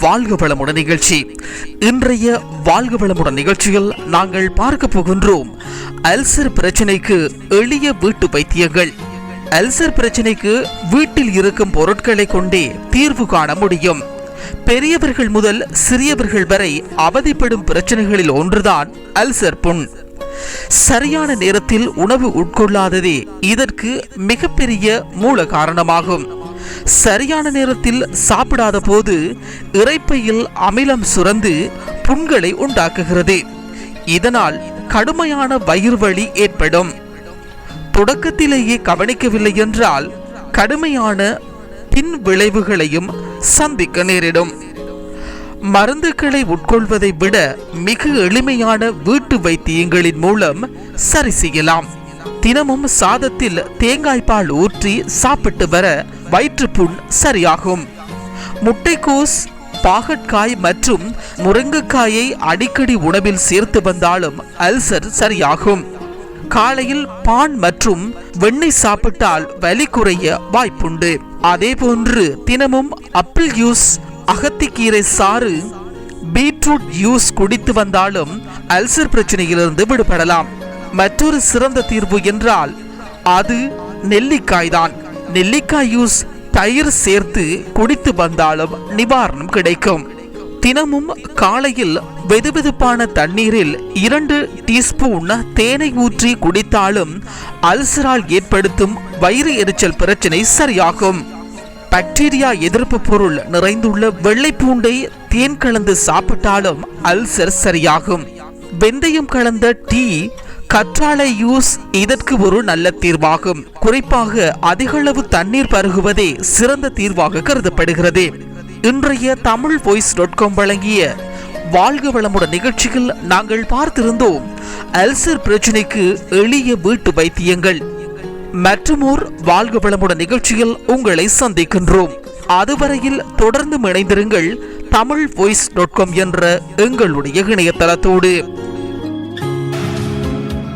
வாழ்க வளமுடன் நிகழ்ச்சி. இன்றைய வாழ்க வளமுடன் நிகழ்ச்சியில் நாங்கள் பார்க்க போகின்றோம் அல்சர் பிரச்சனைக்கு எளிய வீட்டு வைத்தியங்கள். அல்சர் பிரச்சனைக்கு வீட்டில் இருக்கும் பொருட்களை கொண்டே தீர்வு காண முடியும். பெரியவர்கள் முதல் சிறியவர்கள் வரை அவதிப்படும் பிரச்சனைகளில் ஒன்றுதான் அல்சர் புண். சரியான நேரத்தில் உணவு உட்கொள்ளாததே இதற்கு மிகப்பெரிய மூல காரணமாகும். சரியான நேரத்தில் சாப்பிடாத போது இறைப்பையில் அமிலம் சுரந்து புண்களை உண்டாக்குகிறது. இதனால் கடுமையான வயிறு வலி ஏற்படும். தொடக்கத்திலேயே கவனிக்கவில்லை என்றால் கடுமையான பின் விளைவுகளையும் சந்திக்க நேரிடும். மருந்துகளை உட்கொள்வதை விட மிக எளிமையான வீட்டு வைத்தியங்களின் மூலம் சரி செய்யலாம். தினமும் சாதத்தில் தேங்காய் பால் ஊற்றி சாப்பிட்டு வர வயிற்றுப்புண் சரியாகும். முட்டைக்கோஸ் பாகற்காய் மற்றும் முருங்கைக்காயை அடிக்கடி உணவில் சேர்த்து வந்தாலும் அல்சர் சரியாகும். காலையில் பான் மற்றும் வெண்ணெய் சாப்பிட்டால் வலி குறைய வாய்ப்புண்டு. அதே போன்று தினமும் அப்பிள் ஜூஸ் அகத்திக்கீரை சாறு பீட்ரூட் ஜூஸ் குடித்து வந்தாலும் அல்சர் பிரச்சனையிலிருந்து விடுபடலாம். மற்றொரு சிறந்த தீர்வு என்றால் அது நெல்லிக்காய் தான் நெல்லிக்காய் ஜூஸ் தயிர் சேர்த்து குடித்து வந்தாலும் நிவாரணம் கிடைக்கும். தினமும் காலையில் வெதுவெதுப்பான தண்ணீரில் இரண்டு டீஸ்பூன் தேனை ஊற்றி குடித்தாலும் அல்சரால் ஏற்படுத்தும் வயிறு எரிச்சல் பிரச்சனை சரியாகும். பாக்டீரியா எதிர்ப்பு பொருள் நிறைந்துள்ள வெள்ளை பூண்டை தேன் கலந்து சாப்பிட்டாலும் அல்சர் சரியாகும். வெந்தயம் கலந்த டீ கற்றாழை யூஸ் இதற்கு ஒரு நல்ல தீர்வாகும். குறிப்பாக அதிகளவு தண்ணீர் பருகுவதே சிறந்த தீர்வாக கருதப்படுகிறது. இன்றைய தமிழ் வாய்ஸ் டாட் காம் வழங்கிய வாழ்க வளமுடன் நிகழ்ச்சியில் நாங்கள் பார்த்திருந்தோம். அல்சர் பிரச்சனைக்கு எளிய வீட்டு வைத்தியங்கள். மற்றுமோர் வாழ்க வளமுடன் நிகழ்ச்சியில் உங்களை சந்திக்கின்றோம். அதுவரையில் தொடர்ந்து இணைந்திருங்கள் தமிழ் வாய்ஸ் டாட் காம் என்ற எங்களுடைய இணையதளத்தோடு.